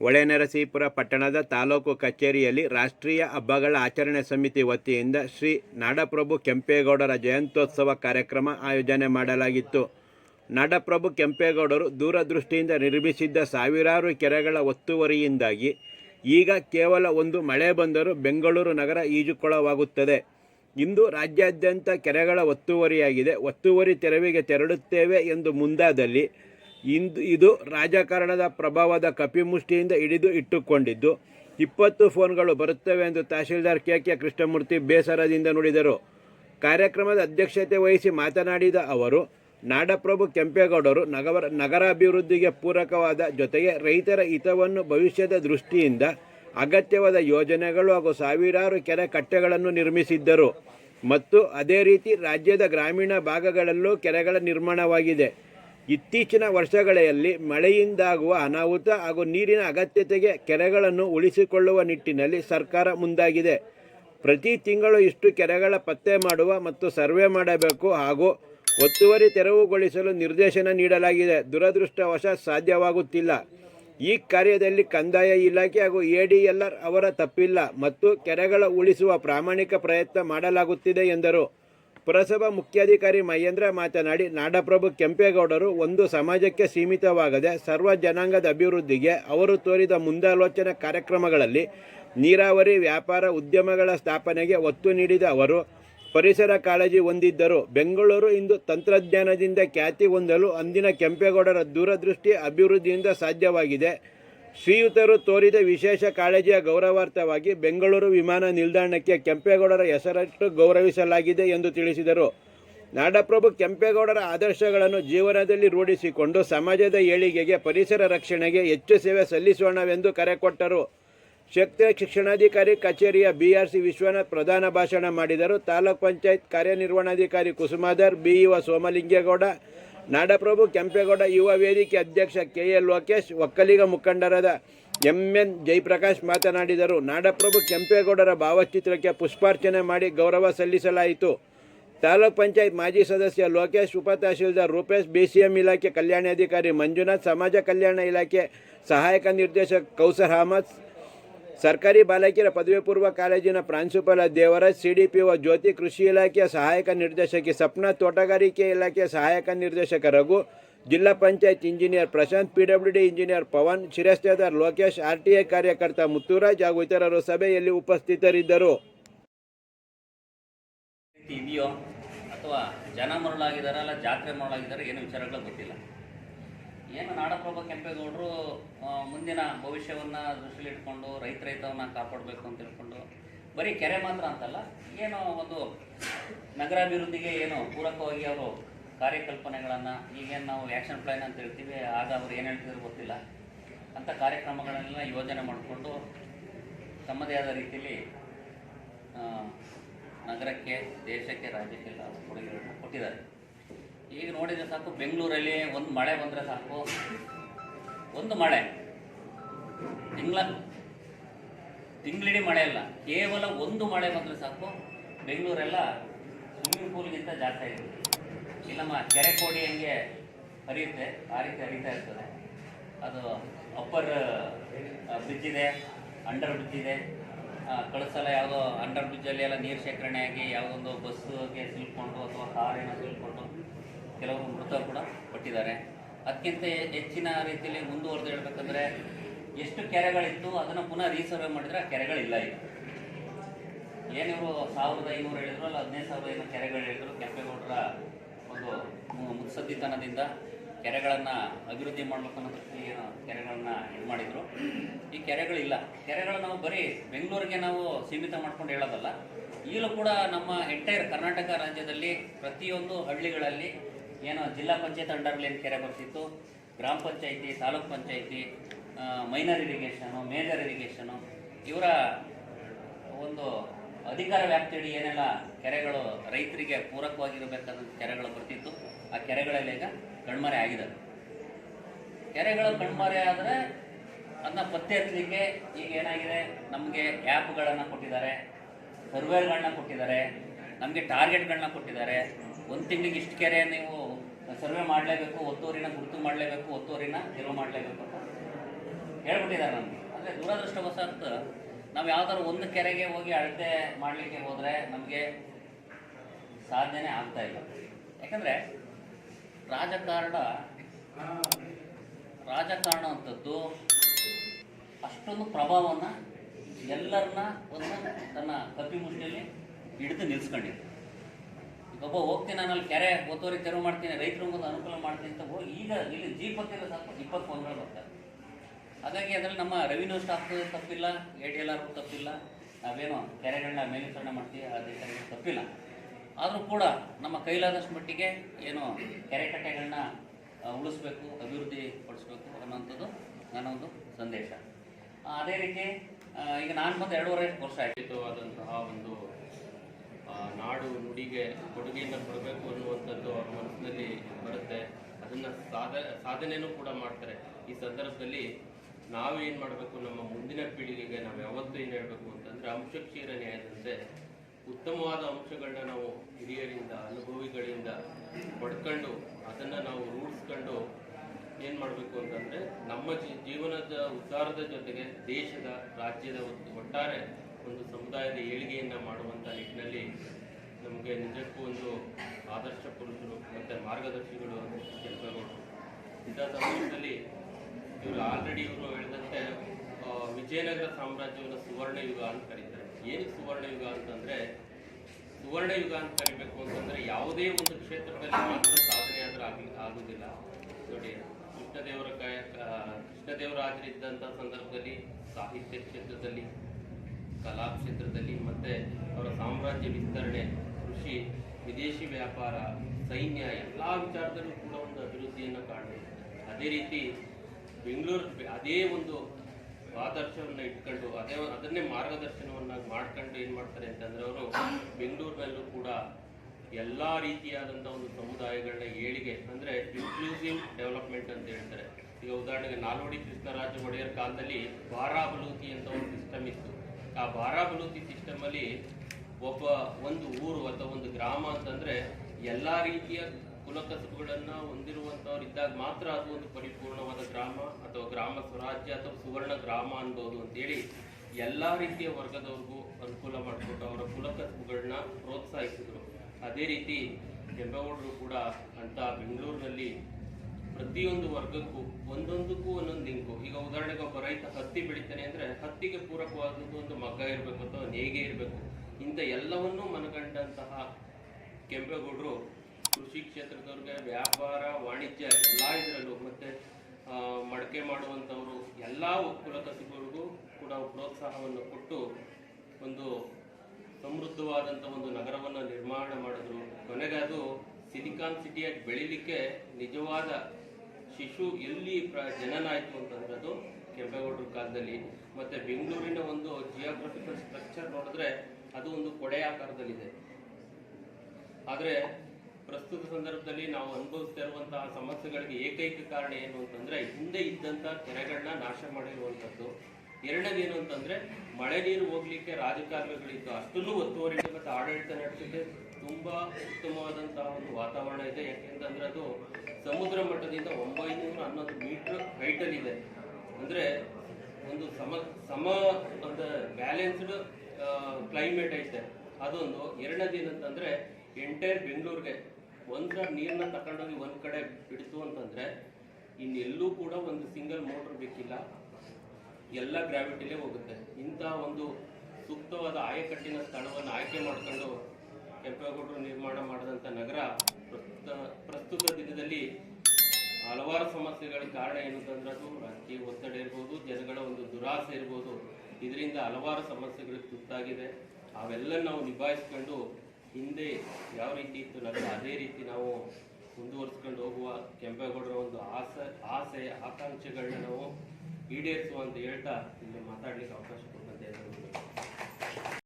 ಹೊಳೆನರಸೀಪುರ ಪಟ್ಟಣದ ತಾಲೂಕು ಕಚೇರಿಯಲ್ಲಿ ರಾಷ್ಟ್ರೀಯ ಹಬ್ಬಗಳ ಆಚರಣೆ ಸಮಿತಿ ವತಿಯಿಂದ ಶ್ರೀ ನಾಡಪ್ರಭು ಕೆಂಪೇಗೌಡರ ಜಯಂತ್ಯೋತ್ಸವ ಕಾರ್ಯಕ್ರಮ ಆಯೋಜನೆ ಮಾಡಲಾಗಿತ್ತು. ನಾಡಪ್ರಭು ಕೆಂಪೇಗೌಡರು ದೂರದೃಷ್ಟಿಯಿಂದ ನಿರ್ಮಿಸಿದ್ದ ಸಾವಿರಾರು ಕೆರೆಗಳ ಒತ್ತುವರಿಯಿಂದಾಗಿ ಈಗ ಕೇವಲ ಒಂದು ಮಳೆ ಬಂದರೂ ಬೆಂಗಳೂರು ನಗರ ಈಜುಕೊಳವಾಗುತ್ತದೆ. ಇಂದು ರಾಜ್ಯಾದ್ಯಂತ ಕೆರೆಗಳ ಒತ್ತುವರಿಯಾಗಿದೆ. ಒತ್ತುವರಿ ತೆರವಿಗೆ ತೆರಳುತ್ತೇವೆ ಎಂದು ಮುಂದಾದಲ್ಲಿ ಇಂದು ಇದು ರಾಜಕಾರಣದ ಪ್ರಭಾವದ ಕಪಿಮುಷ್ಟಿಯಿಂದ ಹಿಡಿದು ಇಟ್ಟುಕೊಂಡಿದ್ದು, ಇಪ್ಪತ್ತು ಫೋನ್ಗಳು ಬರುತ್ತವೆ ಎಂದು ತಹಶೀಲ್ದಾರ್ ಕೆ ಕೆ ಕೃಷ್ಣಮೂರ್ತಿ ಬೇಸರದಿಂದ ನುಡಿದರು. ಕಾರ್ಯಕ್ರಮದ ಅಧ್ಯಕ್ಷತೆ ವಹಿಸಿ ಮಾತನಾಡಿದ ಅವರು, ನಾಡಪ್ರಭು ಕೆಂಪೇಗೌಡರು ನಗರ ನಗರಾಭಿವೃದ್ಧಿಗೆ ಪೂರಕವಾದ ಜೊತೆಗೆ ರೈತರ ಹಿತವನ್ನು ಭವಿಷ್ಯದ ದೃಷ್ಟಿಯಿಂದ ಅಗತ್ಯವಾದ ಯೋಜನೆಗಳು ಹಾಗೂ ಸಾವಿರಾರು ಕೆರೆ ಕಟ್ಟೆಗಳನ್ನು ನಿರ್ಮಿಸಿದ್ದರು. ಮತ್ತು ಅದೇ ರೀತಿ ರಾಜ್ಯದ ಗ್ರಾಮೀಣ ಭಾಗಗಳಲ್ಲೂ ಕೆರೆಗಳ ನಿರ್ಮಾಣವಾಗಿದೆ. ಇತ್ತೀಚಿನ ವರ್ಷಗಳಲ್ಲಿ ಮಳೆಯಿಂದಾಗುವ ಅನಾಹುತ ಹಾಗೂ ನೀರಿನ ಅಗತ್ಯತೆಗೆ ಕೆರೆಗಳನ್ನು ಉಳಿಸಿಕೊಳ್ಳುವ ನಿಟ್ಟಿನಲ್ಲಿ ಸರ್ಕಾರ ಮುಂದಾಗಿದೆ. ಪ್ರತಿ ತಿಂಗಳು ಇಷ್ಟು ಕೆರೆಗಳ ಪತ್ತೆ ಮಾಡುವ ಮತ್ತು ಸರ್ವೆ ಮಾಡಬೇಕು ಹಾಗೂ ಒತ್ತುವರಿ ತೆರವುಗೊಳಿಸಲು ನಿರ್ದೇಶನ ನೀಡಲಾಗಿದೆ. ದುರದೃಷ್ಟವಶ ಸಾಧ್ಯವಾಗುತ್ತಿಲ್ಲ. ಈ ಕಾರ್ಯದಲ್ಲಿ ಕಂದಾಯ ಇಲಾಖೆ ಹಾಗೂ ಎಡಿಎಲ್ಆರ್ ಅವರ ತಪ್ಪಿಲ್ಲ ಮತ್ತು ಕೆರೆಗಳ ಉಳಿಸುವ ಪ್ರಾಮಾಣಿಕ ಪ್ರಯತ್ನ ಮಾಡಲಾಗುತ್ತಿದೆ ಎಂದರು. ಪುರಸಭಾ ಮುಖ್ಯಾಧಿಕಾರಿ ಮಹೇಂದ್ರ ಮಾತನಾಡಿ, ನಾಡಪ್ರಭು ಕೆಂಪೇಗೌಡರು ಒಂದು ಸಮಾಜಕ್ಕೆ ಸೀಮಿತವಾಗದೆ ಸರ್ವ ಜನಾಂಗದ ಅಭಿವೃದ್ಧಿಗೆ ಅವರು ತೋರಿದ ಮುಂದಾಲೋಚನೆ ಕಾರ್ಯಕ್ರಮಗಳಲ್ಲಿ ನೀರಾವರಿ, ವ್ಯಾಪಾರ, ಉದ್ಯಮಗಳ ಸ್ಥಾಪನೆಗೆ ಒತ್ತು ನೀಡಿದ ಅವರು, ಪರಿಸರ ಕಾಳಜಿ ಹೊಂದಿದ್ದರು. ಬೆಂಗಳೂರು ಇಂದು ತಂತ್ರಜ್ಞಾನದಿಂದ ಖ್ಯಾತಿ ಹೊಂದಲು ಅಂದಿನ ಕೆಂಪೇಗೌಡರ ದೂರದೃಷ್ಟಿ ಅಭಿವೃದ್ಧಿಯಿಂದ ಸಾಧ್ಯವಾಗಿದೆ. ಶ್ರೀಯುತರು ತೋರಿದ ವಿಶೇಷ ಕಾಳಜಿಯ ಗೌರವಾರ್ಥವಾಗಿ ಬೆಂಗಳೂರು ವಿಮಾನ ನಿಲ್ದಾಣಕ್ಕೆ ಕೆಂಪೇಗೌಡರ ಹೆಸರಟ್ಟು ಗೌರವಿಸಲಾಗಿದೆ ಎಂದು ತಿಳಿಸಿದರು. ನಾಡಪ್ರಭು ಕೆಂಪೇಗೌಡರ ಆದರ್ಶಗಳನ್ನು ಜೀವನದಲ್ಲಿ ರೂಢಿಸಿಕೊಂಡು ಸಮಾಜದ ಏಳಿಗೆಗೆ, ಪರಿಸರ ರಕ್ಷಣೆಗೆ ಹೆಚ್ಚು ಸೇವೆ ಸಲ್ಲಿಸೋಣವೆಂದು ಕರೆ ಕೊಟ್ಟರು. ಶಕ್ತಿ ಶಿಕ್ಷಣಾಧಿಕಾರಿ ಕಚೇರಿಯ ಬಿಆರ್ಸಿ ವಿಶ್ವನಾಥ್ ಪ್ರಧಾನ ಭಾಷಣ ಮಾಡಿದರು. ತಾಲೂಕ್ ಪಂಚಾಯತ್ ಕಾರ್ಯನಿರ್ವಹಣಾಧಿಕಾರಿ ಕುಸುಮಾಧರ್, ಬಿಇಒ ಸೋಮಲಿಂಗೇಗೌಡ ನಾಡಪ್ರಭು ಕೆಂಪೇಗೌಡ ಯುವ ವೇದಿಕೆ ಅಧ್ಯಕ್ಷ ಕೆ ಎಲ್ ಲೋಕೇಶ್, ಒಕ್ಕಲಿಗ ಮುಖಂಡರಾದ ಎಂ ಎನ್ ಜಯಪ್ರಕಾಶ್ ಮಾತನಾಡಿದರು. ನಾಡಪ್ರಭು ಕೆಂಪೇಗೌಡರ ಭಾವಚಿತ್ರಕ್ಕೆ ಪುಷ್ಪಾರ್ಚನೆ ಮಾಡಿ ಗೌರವ ಸಲ್ಲಿಸಲಾಯಿತು. ತಾಲೂಕ್ ಪಂಚಾಯತ್ ಮಾಜಿ ಸದಸ್ಯ ಲೋಕೇಶ್, ಉಪ ತಹಶೀಲ್ದಾರ್ ರೂಪೇಶ್ ಎಂ ಇಲಾಖೆ ಕಲ್ಯಾಣಾಧಿಕಾರಿ ಮಂಜುನಾಥ್, ಸಮಾಜ ಕಲ್ಯಾಣ ಇಲಾಖೆ ಸಹಾಯಕ ನಿರ್ದೇಶಕ ಕೌಸರ್ ಅಹಮದ್ ಸರ್ಕಾರಿ ಬಾಲಕಿಯರ ಪದವಿ ಪೂರ್ವ ಕಾಲೇಜಿನ ಪ್ರಾಂಶುಪಾಲ ದೇವರಾಜ್ ಸಿಡಿಪಿಒ ಜ್ಯೋತಿ ಕೃಷಿ ಇಲಾಖೆಯ ಸಹಾಯಕ ನಿರ್ದೇಶಕಿ ಸಪ್ನಾ, ತೋಟಗಾರಿಕೆ ಇಲಾಖೆಯ ಸಹಾಯಕ ನಿರ್ದೇಶಕ ರಘು, ಜಿಲ್ಲಾ panchayat engineer Prashanth, PWD engineer Pavan, ಶಿರಸ್ತೇದಾರ್ Lokesh RTI ಕಾರ್ಯಕರ್ತ ಮುತ್ತುರಾಜ್ ಹಾಗೂ ಇತರರು ಸಭೆಯಲ್ಲಿ ಉಪಸ್ಥಿತರಿದ್ದರು. ಇದೆಯೋ ಅಥವಾ ಜನ ಮರಳಾಗಿದ್ದಾರೆ ಅಲ್ಲ ಜಾತ್ರೆ ಮರಳಾಗಿದ್ದಾರೆ ಏನು ವಿಚಾರಗಳು ಗೊತ್ತಿಲ್ಲ. ಏನು ನಾಡಪ್ರಭ ಕೆಂಪೇಗೌಡರು ಮುಂದಿನ ಭವಿಷ್ಯವನ್ನು ದೃಷ್ಟಿಯಲ್ಲಿ ರೈತ ರೈತವನ್ನು ಕಾಪಾಡಬೇಕು ಅಂತ ಹೇಳ್ಕೊಂಡು, ಬರೀ ಕೆರೆ ಮಾತ್ರ ಅಂತಲ್ಲ, ಏನೋ ಒಂದು ನಗರಾಭಿವೃದ್ಧಿಗೆ ಏನು ಪೂರಕವಾಗಿ ಅವರು ಕಾರ್ಯಕಲ್ಪನೆಗಳನ್ನು, ಈಗೇನು ನಾವು ಆ್ಯಕ್ಷನ್ ಪ್ಲ್ಯಾನ್ ಅಂತ ಹೇಳ್ತೀವಿ, ಆಗ ಅವ್ರು ಏನು ಹೇಳ್ತಿದ್ರು ಗೊತ್ತಿಲ್ಲ. ಅಂಥ ಕಾರ್ಯಕ್ರಮಗಳನ್ನೆಲ್ಲ ಯೋಜನೆ ಮಾಡಿಕೊಂಡು, ತಮ್ಮದೇ ಆದ ರೀತಿಯಲ್ಲಿ ನಗರಕ್ಕೆ, ದೇಶಕ್ಕೆ ರಾಜ್ಯಕ್ಕೆಲ್ಲ ಕೊಡುಗೆಗಳನ್ನು ಕೊಟ್ಟಿದ್ದಾರೆ. ಈಗ ನೋಡಿದರೆ ಸಾಕು, ಬೆಂಗಳೂರಲ್ಲಿ ಒಂದು ಮಳೆ ಬಂದರೆ ಸಾಕು. ಒಂದು ಮಳೆ. ತಿಂಗಳ, ತಿಂಗಳಿಡೀ ಮಳೆ ಅಲ್ಲ, ಕೇವಲ ಒಂದು ಮಳೆ ಬಂದರೆ ಸಾಕು. ಬೆಂಗಳೂರೆಲ್ಲ ಸ್ವಿಮ್ಮಿಂಗ್ ಪೂಲ್ಗಿಂತ ಜಾಸ್ತಿ ಆಗಿದೆ. ಇಲ್ಲಮ್ಮ ಕೆರೆ ಕೋಡಿ ಹಂಗೆ ಹರಿಯುತ್ತೆ, ಆ ರೀತಿ ಹರಿತಾ ಇರ್ತದೆ. ಅದು ಅಪ್ಪರ್ ಬ್ರಿಡ್ಜ್ ಇದೆ ಅಂಡರ್ ಬ್ರಿಡ್ಜ್ ಇದೆ. ಕಳಿಸಲ್ಲ ಕಳಿಸಲ ಯಾವುದೋ ಅಂಡರ್ ಬ್ರಿಡ್ಜಲ್ಲಿ ಎಲ್ಲ ನೀರು ಶೇಖರಣೆ ಆಗಿ ಯಾವುದೊಂದು ಬಸ್ಸಿಗೆ ಸಿಲ್ಕೊಂಡು ಅಥವಾ ಕಾರೇನೋ ಸಿಲ್ಕೊಂಡು ಕೆಲವರು ಮೃತರು ಕೂಡ ಕೊಟ್ಟಿದ್ದಾರೆ. ಅದಕ್ಕಿಂತ ಹೆಚ್ಚಿನ ರೀತಿಯಲ್ಲಿ ಮುಂದುವರೆದು ಹೇಳ್ಬೇಕಂದ್ರೆ, ಎಷ್ಟು ಕೆರೆಗಳಿತ್ತು ಅದನ್ನು ಪುನಃ ರೀಸರ್ವೆ ಮಾಡಿದರೆ ಆ ಕೆರೆಗಳಿಲ್ಲ ಈಗ. ಏನಿವರು ಸಾವಿರದ ಐನೂರು ಹೇಳಿದ್ರು, ಅಲ್ಲ ಹದಿನೈದು ಸಾವಿರದ ಐನೂರು ಕೆರೆಗಳು ಹೇಳಿದ್ರು, ಕೆಂಪೇಗೌಡರ ಒಂದು ಮುತ್ಸದ್ದಿತನದಿಂದ ಕೆರೆಗಳನ್ನು ಅಭಿವೃದ್ಧಿ ಮಾಡಬೇಕನ್ನೋ ಏನು ಕೆರೆಗಳನ್ನ ಇದು ಮಾಡಿದರು. ಈ ಕೆರೆಗಳಿಲ್ಲ ಕೆರೆಗಳು ನಾವು ಬರೀ ಬೆಂಗಳೂರಿಗೆ ನಾವು ಸೀಮಿತ ಮಾಡ್ಕೊಂಡು ಹೇಳೋದಲ್ಲ, ಈಗಲೂ ಕೂಡ ನಮ್ಮ ಎಂಟೈರ್ ಕರ್ನಾಟಕ ರಾಜ್ಯದಲ್ಲಿ ಪ್ರತಿಯೊಂದು ಹಳ್ಳಿಗಳಲ್ಲಿ ಏನು ಜಿಲ್ಲಾ ಪಂಚಾಯತ್ ಅಂಡರ್ಲಿ ಏನು ಕೆರೆ ಬರ್ತಿತ್ತು? ಗ್ರಾಮ ಪಂಚಾಯಿತಿ, ತಾಲೂಕ್ ಪಂಚಾಯಿತಿ ಮೈನರ್ ಇರಿಗೇಷನು ಮೇಜರ್ ಇರಿಗೇಷನು ಇವರ ಒಂದು ಅಧಿಕಾರ ವ್ಯಾಪ್ತಿಯಲ್ಲಿ ಏನೆಲ್ಲ ಕೆರೆಗಳು ರೈತರಿಗೆ ಪೂರಕವಾಗಿರಬೇಕಾದಂಥ ಕೆರೆಗಳು ಬರ್ತಿತ್ತು. ಆ ಕೆರೆಗಳಲ್ಲಿ ಈಗ ಕಣ್ಮರೆ ಆಗಿದ್ದಾವೆ ಕೆರೆಗಳು ಕಣ್ಮರೆ ಆದರೆ ಅದನ್ನ ಪತ್ತೆ ಹಚ್ಚಲಿಕ್ಕೆ ಈಗ ಏನಾಗಿದೆ? ನಮಗೆ ಆ್ಯಪ್ಗಳನ್ನು ಕೊಟ್ಟಿದ್ದಾರೆ, ಸರ್ವೇರ್ಗಳನ್ನ ಕೊಟ್ಟಿದ್ದಾರೆ, ನಮಗೆ ಟಾರ್ಗೆಟ್ಗಳನ್ನ ಕೊಟ್ಟಿದ್ದಾರೆ. ಒಂದು ತಿಂಗಳಿಗೆ ಇಷ್ಟು ಕೆರೆ ನೀವು ಸರ್ವೆ ಮಾಡಲೇಬೇಕು, ಒತ್ತುವರಿನ ಗುರುತು ಮಾಡಲೇಬೇಕು, ಒತ್ತುವರಿನ ತೆರವು ಮಾಡಲೇಬೇಕು ಅಂತ ಹೇಳ್ಬಿಟ್ಟಿದ್ದಾರೆ ನಮಗೆ. ಅಂದರೆ ದುರದೃಷ್ಟವಶಾತ್ ನಾವು ಯಾವ್ದಾದ್ರು ಒಂದು ಕೆರೆಗೆ ಹೋಗಿ ಅಳತೆ ಮಾಡಲಿಕ್ಕೆ ಹೋದರೆ ನಮಗೆ ಸಾಧ್ಯನೇ ಆಗ್ತಾ ಇಲ್ಲ. ಯಾಕಂದರೆ ರಾಜಕಾರಣ ರಾಜಕಾರಣ ಅಂತದ್ದು ಅಷ್ಟೊಂದು ಪ್ರಭಾವವನ್ನು ಎಲ್ಲರನ್ನ ಒಂದು ತನ್ನ ಕಪಿಮುಷ್ಟಿಯಲ್ಲಿ ಹಿಡಿದು ನಿಲ್ಸ್ಕೊಂಡಿದೆ. ಈಗ ಒಬ್ಬ ಹೋಗ್ತೀನಿ ನಾನು ಅಲ್ಲಿ ಕೆರೆ ಒತ್ತುವರಿ ತೆರವು ಮಾಡ್ತೀನಿ, ರೈತರು ಒಂದು ಅನುಕೂಲ ಮಾಡ್ತೀನಿ ಅಂತ ಹೋಗಿ, ಈಗ ಇಲ್ಲಿ ಜೀಪ್ ಸ್ವಲ್ಪ ಸಾಕು, ಇಪ್ಪತ್ತು ಫೋನ್ಗಳು ಬರ್ತಾರೆ ಹಾಗಾಗಿ ಅದರಲ್ಲಿ ನಮ್ಮ ರೆವಿನ್ಯೂ ಸ್ಟಾಫ್ ತಪ್ಪಿಲ್ಲ ಎ ಡಿ ಎಲ್ ಆರ್ಗೂ ತಪ್ಪಿಲ್ಲ, ನಾವೇನು ಕೆರೆಗಳನ್ನ ಮೇಲ್ವಿಚಾರಣೆ ಮಾಡ್ತೀವಿ ಅಧಿಕಾರಿಗಳು ತಪ್ಪಿಲ್ಲ. ಆದರೂ ಕೂಡ ನಮ್ಮ ಕೈಲಾದಷ್ಟು ಮಟ್ಟಿಗೆ ಏನು ಕೆರೆ ಕಟ್ಟೆಗಳನ್ನ ಉಳಿಸ್ಬೇಕು, ಅಭಿವೃದ್ಧಿ ಪಡಿಸ್ಬೇಕು ಅನ್ನೋಂಥದ್ದು ನನ್ನ ಒಂದು ಸಂದೇಶ. ಅದೇ ರೀತಿ ಈಗ ನಾನು ಬಂದು ಎರಡೂವರೆ ವರ್ಷ ಆಯಿತು, ಆದಂತಹ ಒಂದು ನಾಡು ನುಡಿಗೆ ಕೊಡುಗೆಯನ್ನು ಕೊಡಬೇಕು ಅನ್ನುವಂಥದ್ದು ಅವ್ರ ಮನಸ್ಸಿನಲ್ಲಿ ಬರುತ್ತೆ. ಅದನ್ನು ಸಾಧ, ಸಾಧನೆನೂ ಕೂಡ ಮಾಡ್ತಾರೆ. ಈ ಸಂದರ್ಭದಲ್ಲಿ ನಾವೇನು ಮಾಡಬೇಕು, ನಮ್ಮ ಮುಂದಿನ ಪೀಳಿಗೆಗೆ ನಾವು ಯಾವತ್ತೂ ಏನು ಹೇಳಬೇಕು ಅಂತಂದರೆ ಅಂಶಕ್ಷೀರ ನ್ಯಾಯದಂತೆ ಉತ್ತಮವಾದ ಅಂಶಗಳನ್ನ ನಾವು ಹಿರಿಯರಿಂದ, ಅನುಭವಿಗಳಿಂದ ಪಡ್ಕೊಂಡು ಅದನ್ನು ನಾವು ರೂಢಿಸ್ಕೊಂಡು ಏನು ಮಾಡಬೇಕು ಅಂತಂದರೆ ನಮ್ಮ ಜೀವನದ ಉದ್ಧಾರದ ಜೊತೆಗೆ ದೇಶದ, ರಾಜ್ಯದ ಒಟ್ಟಾರೆ ಒಂದು ಸಮುದಾಯದ ಏಳಿಗೆಯನ್ನು ಮಾಡುವಂಥ ನಿಟ್ಟಿನಲ್ಲಿ ನಮಗೆ ನಿಜಕ್ಕೂ ಒಂದು ಆದರ್ಶ ಪುರುಷರು ಮತ್ತು ಮಾರ್ಗದರ್ಶಿಗಳು ಕೆಲಸಗಳು. ಇಂಥ ಸಂದರ್ಭದಲ್ಲಿ ಇವರು ಆಲ್ರೆಡಿ ಇವರು ಹೇಳಿದಂತೆ ವಿಜಯನಗರ ಸಾಮ್ರಾಜ್ಯವನ್ನು ಸುವರ್ಣ ಯುಗ ಅಂತ ಕರೀತಾರೆ. ಏನು ಸುವರ್ಣ ಯುಗ ಅಂತಂದರೆ ಸುವರ್ಣ ಯುಗ ಅಂತ ಕರಿಬೇಕು ಅಂತಂದರೆ ಯಾವುದೇ ಒಂದು ಕ್ಷೇತ್ರದಲ್ಲಿ ಮಾತ್ರ ಸಾಧನೆ ಆದರೆ ಆಗಿ ಆಗುವುದಿಲ್ಲ ನೋಡಿ, ಕೃಷ್ಣದೇವರ ಕಾಯ ಕೃಷ್ಣದೇವರಾಜರಿದ್ದಂಥ ಸಂದರ್ಭದಲ್ಲಿ ಸಾಹಿತ್ಯ ಕ್ಷೇತ್ರದಲ್ಲಿ ಕಲಾ ಕ್ಷೇತ್ರದಲ್ಲಿ ಮತ್ತೆ ಅವರ ಸಾಮ್ರಾಜ್ಯ ವಿಸ್ತರಣೆ, ಕೃಷಿ, ವಿದೇಶಿ ವ್ಯಾಪಾರ, ಸೈನ್ಯ ಎಲ್ಲ ವಿಚಾರದಲ್ಲೂ ಕೂಡ ಒಂದು ಅಭಿವೃದ್ಧಿಯನ್ನು ಕಾಣಬೇಕು ಅದೇ ರೀತಿ ಬೆಂಗಳೂರು ಅದೇ ಒಂದು ಆದರ್ಶವನ್ನು ಇಟ್ಕೊಂಡು, ಅದೇ ಅದನ್ನೇ ಮಾರ್ಗದರ್ಶನವನ್ನಾಗಿ ಮಾಡ್ಕೊಂಡು ಏನು ಮಾಡ್ತಾರೆ ಅಂತಂದರೆ ಅವರು ಬೆಂಗಳೂರಿನಲ್ಲೂ ಕೂಡ ಎಲ್ಲ ರೀತಿಯಾದಂಥ ಒಂದು ಸಮುದಾಯಗಳನ್ನ ಏಳಿಗೆ, ಅಂದರೆ ಇನ್ಕ್ಲೂಸಿವ್ ಡೆವಲಪ್ಮೆಂಟ್ ಅಂತ ಹೇಳ್ತಾರೆ. ಈಗ ಉದಾಹರಣೆಗೆ ನಾಲ್ವಡಿ ಕೃಷ್ಣರಾಜ ಒಡೆಯರ್ ಕಾಲದಲ್ಲಿ ಬಾರಾಬಲೂತಿ ಅಂತ ಒಂದು ಸಿಸ್ಟಮ್ ಇತ್ತು. ಆ ಬಾರಾಬಲೂತಿ ಸಿಸ್ಟಮಲ್ಲಿ ಒಬ್ಬ ಒಂದು ಊರು ಅಥವಾ ಒಂದು ಗ್ರಾಮ ಅಂತಂದರೆ ಎಲ್ಲ ರೀತಿಯ ಕುಲಕಸುಬುಗಳನ್ನು ಹೊಂದಿರುವಂಥವ್ರು ಇದ್ದಾಗ ಮಾತ್ರ ಅದು ಒಂದು ಪರಿಪೂರ್ಣವಾದ ಗ್ರಾಮ ಅಥವಾ ಗ್ರಾಮ ಸ್ವರಾಜ್ಯ ಅಥವಾ ಸುವರ್ಣ ಗ್ರಾಮ ಅನ್ಬೋದು ಅಂತೇಳಿ ಎಲ್ಲ ರೀತಿಯ ವರ್ಗದವ್ರಿಗೂ ಅನುಕೂಲ ಮಾಡಿಕೊಟ್ಟು ಅವರ ಕುಲಕಸುಬುಗಳನ್ನ ಪ್ರೋತ್ಸಾಹಿಸಿದರು. ಅದೇ ರೀತಿ ಕೆಂಪೇಗೌಡರು ಕೂಡ ಅಂತ ಬೆಂಗಳೂರಿನಲ್ಲಿ ಪ್ರತಿಯೊಂದು ವರ್ಗಕ್ಕೂ, ಒಂದೊಂದಕ್ಕೂ ಒಂದೊಂದು ಲಿಂಕು. ಈಗ ಉದಾಹರಣೆಗೆ ಒಬ್ಬ ರೈತ ಹತ್ತಿ ಬೆಳಿತಾನೆ ಅಂದ್ರೆ ಹತ್ತಿಗೆ ಪೂರಕವಾದದ್ದು ಒಂದು ಮಗ್ಗ ಇರಬೇಕು ಅಥವಾ ನೇಗೆ ಇರಬೇಕು. ಇಂಥ ಎಲ್ಲವನ್ನೂ ಮನಗಂಡಂತಹ ಕೆಂಪೇಗೌಡರು ಕೃಷಿ ಕ್ಷೇತ್ರದವ್ರಿಗೆ ವ್ಯಾಪಾರ, ವಾಣಿಜ್ಯ ಎಲ್ಲ ಇದರಲ್ಲೂ ಮತ್ತೆ ಮಡಕೆ ಮಾಡುವಂಥವರು ಎಲ್ಲ ಕುಲಕಸುಬರಿಗೂ ಕೂಡ ಪ್ರೋತ್ಸಾಹವನ್ನು ಕೊಟ್ಟು ಒಂದು ಸಮೃದ್ಧವಾದಂಥ ಒಂದು ನಗರವನ್ನು ನಿರ್ಮಾಣ ಮಾಡಿದ್ರು. ಕೊನೆಗೆ ಅದು ಸಿಲಿಕಾನ್ ಸಿಟಿಯಾಗಿ ಬೆಳಿಲಿಕ್ಕೆ ನಿಜವಾದ ಶಿಶು ಎಲ್ಲಿ ಪ್ರ ಜನನ ಆಯಿತು ಅಂತಂದ್ರೆ ಅದು ಕೆಂಪೇಗೌಡರ ಕಾಲದಲ್ಲಿ. ಮತ್ತೆ ಬೆಂಗಳೂರಿನ ಒಂದು ಜಿಯೋಗ್ರಫಿಕಲ್ ಸ್ಟ್ರಕ್ಚರ್ ನೋಡಿದ್ರೆ ಅದು ಒಂದು ಕೊಡೆ ಆಕಾರದಲ್ಲಿದೆ. ಆದರೆ ಪ್ರಸ್ತುತ ಸಂದರ್ಭದಲ್ಲಿ ನಾವು ಅನುಭವಿಸ್ತಾ ಸಮಸ್ಯೆಗಳಿಗೆ ಏಕೈಕ ಕಾರಣ ಏನು ಅಂತಂದ್ರೆ ಹಿಂದೆ ಇದ್ದಂಥ ಕೆರೆಗಳನ್ನ ನಾಶ ಮಾಡಿರುವಂಥದ್ದು ಎರಡನೇದೇನು ಅಂತಂದ್ರೆ ಮಳೆ ನೀರು ಹೋಗ್ಲಿಕ್ಕೆ ರಾಜಕಾರಣಗಳಿದ್ದು ಅಷ್ಟನ್ನು ಒತ್ತುವರಿ ಮತ್ತು ಆಡಳಿತ ನಡೆಸಲಿಕ್ಕೆ ತುಂಬಾ ಉತ್ತಮವಾದಂತಹ ಒಂದು ವಾತಾವರಣ ಇದೆ. ಯಾಕೆಂತಂದ್ರೆ ಅದು ಸಮುದ್ರ ಮಟ್ಟದಿಂದ ಒಂಬೈನೂರ ಹನ್ನೊಂದು ಮೀಟರ್ ಹೈಟಲ್ಲಿ ಇದೆ ಅಂದ್ರೆ ಒಂದು ಸಮ ಸಮ ಒಂದು ಬ್ಯಾಲೆನ್ಸ್ಡ್ ಕ್ಲೈಮೇಟ್ ಐತೆ. ಅದೊಂದು ಎರಡನೇದೇನಂತಂದ್ರೆ ಎಂಟೈರ್ ಬೆಂಗಳೂರಿಗೆ ಒಂದ್ರ ನೀರನ್ನ ತಗೊಂಡೋಗಿ ಒಂದು ಕಡೆ ಬಿಡಿಸು ಅಂತಂದ್ರೆ ಇನ್ನೆಲ್ಲೂ ಕೂಡ ಒಂದು ಸಿಂಗಲ್ ಮೋಟರ್ ಬೇಕಿಲ್ಲ. ಎಲ್ಲ ಗ್ರಾವಿಟಿಲೇ ಹೋಗುತ್ತೆ. ಇಂಥ ಒಂದು ಸೂಕ್ತವಾದ ಆಯಕಟ್ಟಿನ ಸ್ಥಳವನ್ನು ಆಯ್ಕೆ ಮಾಡ್ಕೊಂಡು ಕೆಂಪೇಗೌಡರು ನಿರ್ಮಾಣ ಮಾಡಿದಂಥ ನಗರ ಪ್ರಸ್ತುತ ಪ್ರಸ್ತುತ ದಿನದಲ್ಲಿ ಹಲವಾರು ಸಮಸ್ಯೆಗಳಿಗೆ ಕಾರಣ ಏನು ಅಂತಂದ್ರೆ ಅದು ರಾಜಕೀಯ ಒತ್ತಡ ಇರ್ಬೋದು, ಜನಗಳ ಒಂದು ದುರಾಸೆ ಇರ್ಬೋದು. ಇದರಿಂದ ಹಲವಾರು ಸಮಸ್ಯೆಗಳಿಗೆ ತುತ್ತಾಗಿದೆ. ಅವೆಲ್ಲ ನಾವು ನಿಭಾಯಿಸ್ಕೊಂಡು ಹಿಂದೆ ಯಾವ ರೀತಿ ಇತ್ತು ನಗರ, ಅದೇ ರೀತಿ ನಾವು ಮುಂದುವರಿಸ್ಕೊಂಡು ಹೋಗುವ ಕೆಂಪೇಗೌಡರ ಒಂದು ಆಸೆ ಆಸೆ, ಆಕಾಂಕ್ಷೆಗಳನ್ನ ನಾವು ಈಡೇರಿಸುವ ಅಂತ ಹೇಳ್ತಾ ಇಲ್ಲಿ ಮಾತಾಡ್ಲಿಕ್ಕೆ ಅವಕಾಶ